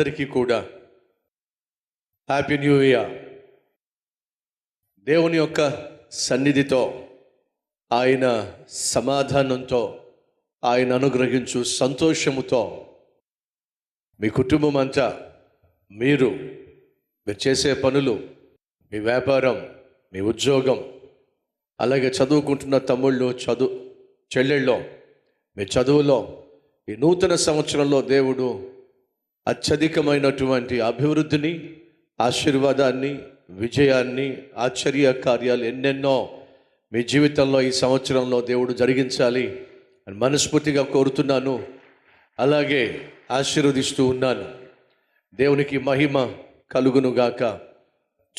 అందరికీ కూడా happy new year దేవుని యొక్క సన్నిధితో ఆయన సమాధానంతో ఆయన అనుగ్రహించు సంతోషముతో మీ కుటుంబం అంతా మీరు మీరు చేసే పనులు మీ వ్యాపారం మీ ఉద్యోగం అలాగే చదువుకుంటున్న తమ్ముళ్ళు చదువు చెల్లెళ్ళు మీ చదువులో ఈ నూతన సంవత్సరంలో దేవుడు అత్యధికమైనటువంటి అభివృద్ధిని ఆశీర్వాదాన్ని విజయాన్ని ఆశ్చర్య కార్యాలు ఎన్నెన్నో మీ జీవితంలో ఈ సంవత్సరంలో దేవుడు జరిగించాలి అని మనస్ఫూర్తిగా కోరుతున్నాను. అలాగే ఆశీర్వదిస్తూ ఉన్నాను. దేవునికి మహిమ కలుగునుగాక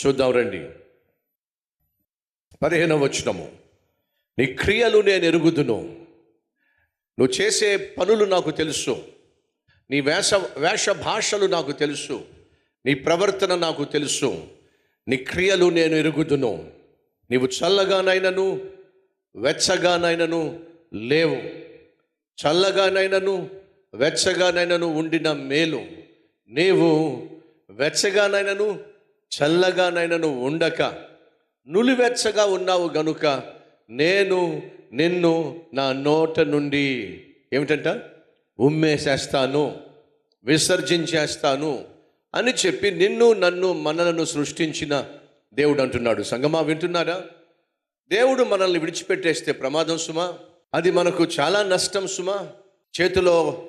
చూద్దాం రండి. పదిహేనవ వచనము. నీ క్రియలు నేను ఎరుగుదును. నువ్వు చేసే పనులు నాకు తెలుసు. నీ వేష వేష భాషలు నాకు తెలుసు. నీ ప్రవర్తన నాకు తెలుసు. నీ క్రియలు నేను ఎరుగుదును. నీవు చల్లగానైనను వెచ్చగానైనను లేవు. చల్లగానైనను వెచ్చగానైనను ఉండిన మేలు. నీవు వెచ్చగానైనను చల్లగానైనను ఉండక. నులివెచ్చగా ఉన్నావు గనుక నేను నిన్ను నా నోట నుండి ఏమిటంట? ఉమ్మేసేస్తాను విసర్జించేస్తాను అని చెప్పి నిన్ను నన్ను మనలను సృష్టించిన దేవుడు అంటున్నాడు. సంగమా వింటున్నారా? దేవుడు మనల్ని విడిచిపెట్టేస్తే ప్రమాదం సుమా? అది మనకు చాలా నష్టం సుమా? చేతిలో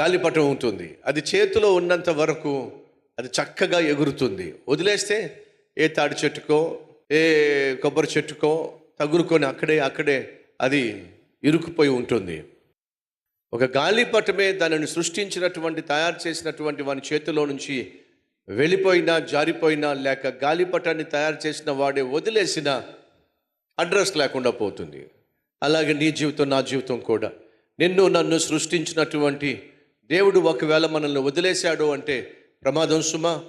గాలిపటం ఉంటుంది. అది చేతిలో ఉన్నంత వరకు అది చక్కగా ఎగురుతుంది. వదిలేస్తే ఏ తాడి చెట్టుకో ఏ కొబ్బరి చెట్టుకో తగులుకొని అక్కడే అక్కడే అది ఇరుకుపోయి ఉంటుంది. ఒక గాలిపటమే దానిని సృష్టించినటువంటి తయారు చేసినటువంటి వాని చేతిలో నుంచి వెళ్ళిపోయినా జారిపోయినా లేక గాలిపటాన్ని తయారు చేసిన వాడే వదిలేసిన అడ్రస్ లేకుండా పోతుంది. అలాగే నీ జీవితం నా జీవితం కూడా. నిన్ను నన్ను సృష్టించినటువంటి దేవుడు ఒకవేళ మనల్ని వదిలేశాడు అంటే ప్రమాదం సుమా.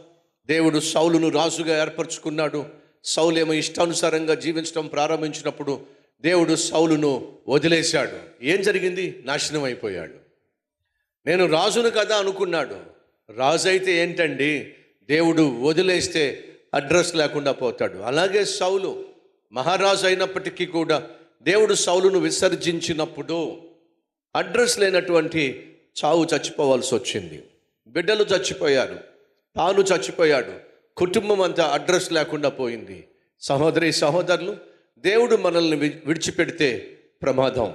దేవుడు సౌలును రాజుగా ఏర్పరచుకున్నాడు. సౌలేమో ఇష్టానుసారంగా జీవించడం ప్రారంభించినప్పుడు దేవుడు సౌలును వదిలేశాడు. ఏం జరిగింది? నాశనం అయిపోయాడు. నేను రాజును కదా అనుకున్నాడు. రాజు అయితే ఏంటండి? దేవుడు వదిలేస్తే అడ్రస్ లేకుండా పోతాడు. అలాగే సౌలు మహారాజు అయినప్పటికీ కూడా దేవుడు సౌలును విసర్జించినప్పుడు అడ్రస్ లేనటువంటి చావు చచ్చిపోవాల్సి వచ్చింది. బిడ్డలు చచ్చిపోయారు తాను చచ్చిపోయాడు కుటుంబం అంతా అడ్రస్ లేకుండా పోయింది. సహోదరి సహోదరులు దేవుడు మనల్ని వి- విడిచిపెడితే ప్రమాదం.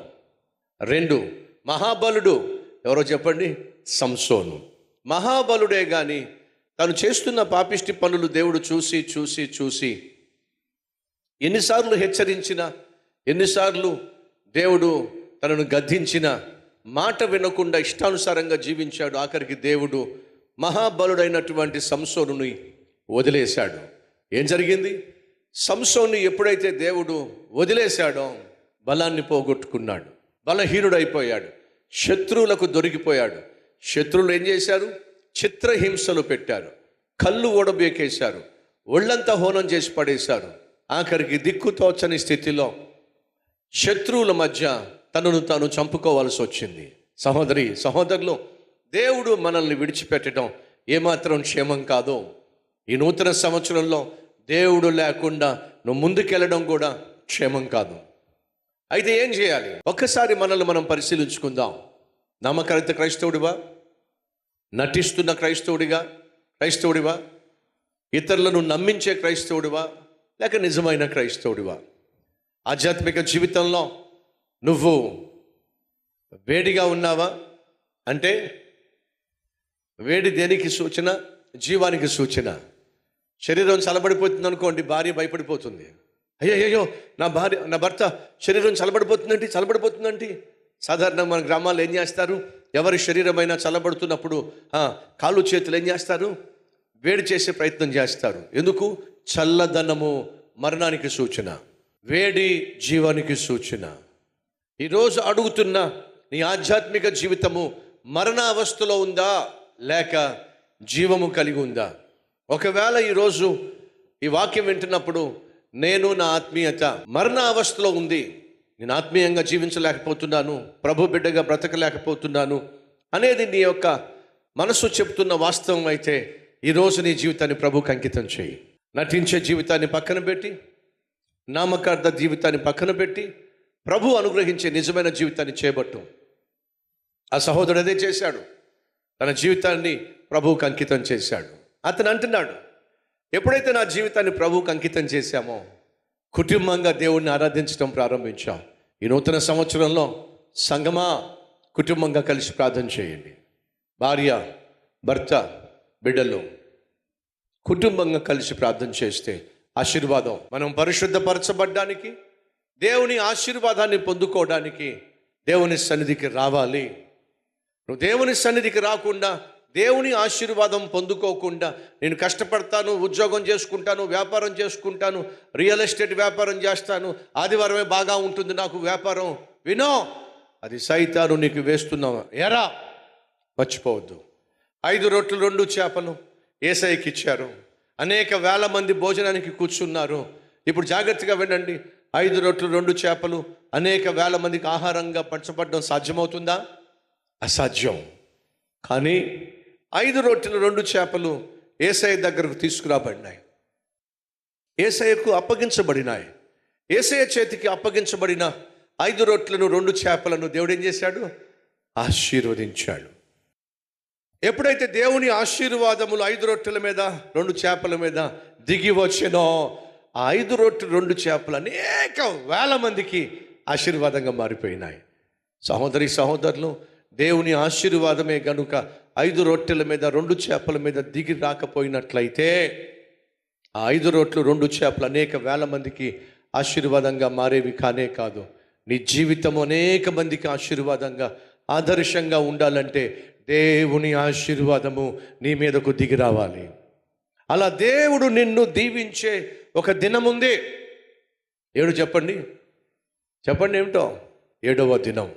రెండు మహాబలుడు ఎవరో చెప్పండి? సంసోను. మహాబలుడే కానీ తను చేస్తున్న పాపిష్టి పనులు దేవుడు చూసి చూసి చూసి ఎన్నిసార్లు హెచ్చరించినా ఎన్నిసార్లు దేవుడు తనను గద్దించిన మాట వినకుండా ఇష్టానుసారంగా జీవించాడు. ఆఖరికి దేవుడు మహాబలుడైనటువంటి సంసోనుని వదిలేశాడు. ఏం జరిగింది? సంసోన్ని ఎప్పుడైతే దేవుడు వదిలేశాడో బలాన్ని పోగొట్టుకున్నాడు. బలహీనుడైపోయాడు. శత్రువులకు దొరికిపోయాడు. శత్రువులు ఏం చేశారు? చిత్రహింసలు పెట్టారు. కళ్ళు ఓడబేకేశారు ఒళ్ళంతా హోనం చేసి పడేశారు. ఆఖరికి దిక్కుతోచని స్థితిలో శత్రువుల మధ్య తనను తాను చంపుకోవాల్సి వచ్చింది. సహోదరి సహోదరులు దేవుడు మనల్ని విడిచిపెట్టడం ఏమాత్రం క్షేమం కాదు. ఈ నూతన సంవత్సరంలో దేవుడు లేకుండా నువ్వు ముందుకెళ్ళడం కూడా క్షేమం కాదు. అయితే ఏం చేయాలి? ఒక్కసారి మనల్ని మనం పరిశీలించుకుందాం. నమ్మకరిత క్రైస్తవుడివా? నటిస్తున్న క్రైస్తవుడిగా? క్రైస్తవుడివా? ఇతరులను నమ్మించే క్రైస్తవుడివా? లేక నిజమైన క్రైస్తవుడివా? ఆధ్యాత్మిక జీవితంలో నువ్వు వేడిగా ఉన్నావా? అంటే వేడి దేనికి సూచన? జీవానికి సూచన. శరీరం చలబడిపోతుంది అనుకోండి భార్య భయపడిపోతుంది. అయ్యో నా భార్య నా భర్త శరీరం చలబడిపోతుందంటే చలబడిపోతుందంటే సాధారణంగా మన గ్రామాల్లో ఏం చేస్తారు? ఎవరి శరీరమైనా చల్లబడుతున్నప్పుడు కాళ్ళు చేతులు ఏం చేస్తారు? వేడి చేసే ప్రయత్నం చేస్తారు. ఎందుకు? చల్లదనము మరణానికి సూచన వేడి జీవానికి సూచన. ఈరోజు అడుగుతున్న నీ ఆధ్యాత్మిక జీవితము మరణ అవస్థలో ఉందా? లేక జీవము కలిగి ఉందా? ఒకవేళ ఈరోజు ఈ వాక్యం వింటున్నప్పుడు నేను నా ఆత్మీయత మరణ అవస్థలో ఉంది నేను ఆత్మీయంగా జీవించలేకపోతున్నాను ప్రభు బిడ్డగా బ్రతకలేకపోతున్నాను అనేది నీ యొక్క మనసు చెప్తున్న వాస్తవం అయితే ఈరోజు నీ జీవితాన్ని ప్రభుకి అంకితం చేయి. నటించే జీవితాన్ని పక్కన పెట్టి నామకార్థ జీవితాన్ని పక్కన పెట్టి ప్రభు అనుగ్రహించే నిజమైన జీవితాన్ని చేపట్టు. ఆ సహోదరుడు అదే చేశాడు. తన జీవితాన్ని ప్రభువుకు అంకితం చేశాడు. అతను అంటున్నాడు ఎప్పుడైతే నా జీవితాన్ని ప్రభుకు అంకితం చేశామో కుటుంబంగా దేవుణ్ణి ఆరాధించడం ప్రారంభించాం. ఈ నూతన సంవత్సరంలో సంగమా కుటుంబంగా కలిసి ప్రార్థన చేయండి. భార్య భర్త బిడ్డలు కుటుంబంగా కలిసి ప్రార్థన చేస్తే ఆశీర్వాదం మనం పరిశుద్ధపరచబడ్డానికి దేవుని ఆశీర్వాదాన్ని పొందుకోవడానికి దేవుని సన్నిధికి రావాలి. నువ్వు దేవుని సన్నిధికి రాకుండా దేవుని ఆశీర్వాదం పొందుకోకుండా నేను కష్టపడతాను ఉద్యోగం చేసుకుంటాను వ్యాపారం చేసుకుంటాను రియల్ ఎస్టేట్ వ్యాపారం చేస్తాను ఆదివారమే బాగా ఉంటుంది నాకు వ్యాపారం. వినో అది సైతాను నీకు వేస్తున్నావు? ఎరా మర్చిపోవద్దు. ఐదు రొట్లు రెండు చేపలు ఏసైకి ఇచ్చారు. అనేక వేల మంది భోజనానికి కూర్చున్నారు. ఇప్పుడు జాగ్రత్తగా వినండి. ఐదు రొట్లు రెండు చేపలు అనేక వేల మందికి ఆహారంగా పంచబడడం సాధ్యమవుతుందా? అసాధ్యం. కానీ ఐదు రొట్టెలు రెండు చేపలు ఏసఐ దగ్గరకు తీసుకురాబడినాయి. ఏసఐకు అప్పగించబడినాయి. ఏసఐ చేతికి అప్పగించబడిన ఐదు రొట్టెలను రెండు చేపలను దేవుడు ఏం చేశాడు? ఆశీర్వదించాడు. ఎప్పుడైతే దేవుని ఆశీర్వాదములు ఐదు రొట్టెల మీద రెండు చేపల మీద దిగి వచ్చినో ఆ ఐదు రొట్టెలు రెండు చేపలు అనేక వేల మందికి ఆశీర్వాదంగా మారిపోయినాయి. సహోదరి సహోదరులు దేవుని ఆశీర్వాదమే గనుక ఐదు రొట్టెల మీద రెండు చేపల మీద దిగి రాకపోయినట్లయితే ఆ ఐదు రొట్లు రెండు చేపలు అనేక వేల మందికి ఆశీర్వాదంగా మారేవి కానే కాదు. నీ జీవితం అనేక మందికి ఆశీర్వాదంగా ఆదర్శంగా ఉండాలంటే దేవుని ఆశీర్వాదము నీ మీదకు దిగి రావాలి. అలా దేవుడు నిన్ను దీవించే ఒక దినముంది ఏడు చెప్పండి? చెప్పండి ఏమిటో? ఏడవ దినం.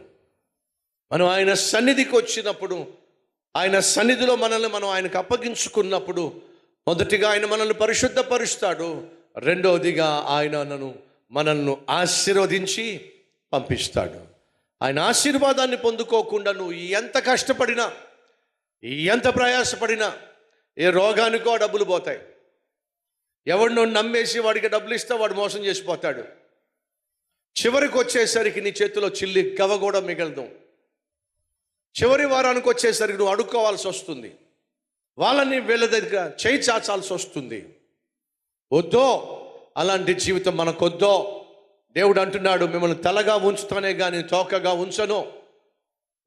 మనం ఆయన సన్నిధికి వచ్చినప్పుడు ఆయన సన్నిధిలో మనల్ని మనం ఆయనకు అప్పగించుకున్నప్పుడు మొదటిగా ఆయన మనల్ని పరిశుద్ధపరుస్తాడు. రెండవదిగా ఆయనను మనల్ని ఆశీర్వదించి పంపిస్తాడు. ఆయన ఆశీర్వాదాన్ని పొందుకోకుండా నువ్వు ఎంత కష్టపడినా ఎంత ప్రయాసపడినా ఏ రోగానికో డబ్బులు పోతాయి. ఎవరినో నమ్మేసి వాడికి డబ్బులు ఇస్తే వాడు మోసం చేసిపోతాడు. చివరికి వచ్చేసరికి నీ చేతిలో చిల్లి గవ కూడా మిగలదు. చివరి వారానికి వచ్చేసరికి నువ్వు అడుక్కోవాల్సి వస్తుంది. వాళ్ళని వీళ్ళ దగ్గర చేయి చాచాల్సి వస్తుంది. వద్దో అలాంటి జీవితం మనకొద్దో దేవుడు అంటున్నాడు మిమ్మల్ని తలగా ఉంచుతానే కానీ తోకగా ఉంచను.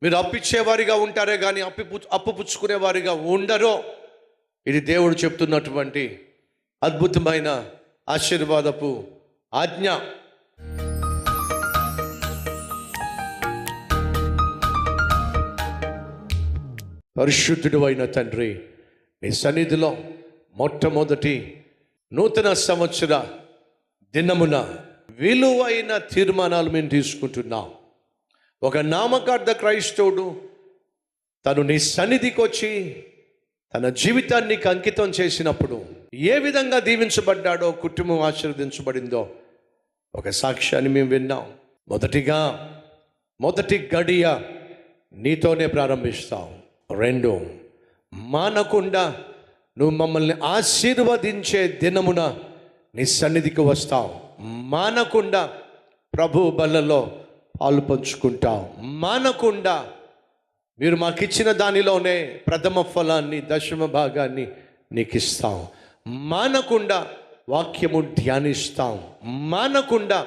మీరు అప్పిచ్చేవారిగా ఉంటారే కానీ అప్పి అప్పు పుచ్చుకునేవారిగా ఉండరు. ఇది దేవుడు చెప్తున్నటువంటి అద్భుతమైన ఆశీర్వాదపు ఆజ్ఞ. పరిశుద్ధుడు అయిన తండ్రి నీ సన్నిధిలో మొట్టమొదటి నూతన సంవత్సర దినమున విలువైన తీర్మానాలు మేము తీసుకుంటున్నాం. ఒక నామకార్థ క్రైస్తవుడు తను నీ సన్నిధికి వచ్చి తన జీవితాన్ని అంకితం చేసినప్పుడు ఏ విధంగా దీవించబడ్డాడో కుటుంబం ఆశీర్వదించబడిందో ఒక సాక్ష్యాన్ని మేము విన్నాం. మొదటిగా మొదటి గడియ నీతోనే ప్రారంభిస్తాం. రెండు మానకుండా నువ్వు మమ్మల్ని ఆశీర్వదించే దినమున నీ సన్నిధికి వస్తావు. మానకుండా ప్రభు బలలో పాలు పంచుకుంటావు. మానకుండా మీరు మాకు ఇచ్చిన దానిలోనే ప్రథమ ఫలాన్ని దశమ భాగాన్ని నీకు ఇస్తాం మానకుండా వాక్యము ధ్యానిస్తాం మానకుండా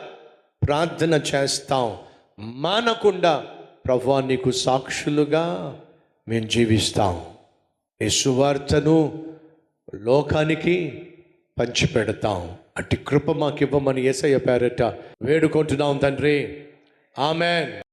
ప్రార్థన చేస్తాం మానకుండా ప్రభు నీకు సాక్షులుగా మేము జీవిస్తాం. ఈ సువార్తను లోకానికి పంచిపెడతాం. అట్టి కృప మాకు ఇవ్వమని ఏసయ్య పేరట వేడుకుంటున్నాం తండ్రి. ఆమెన్.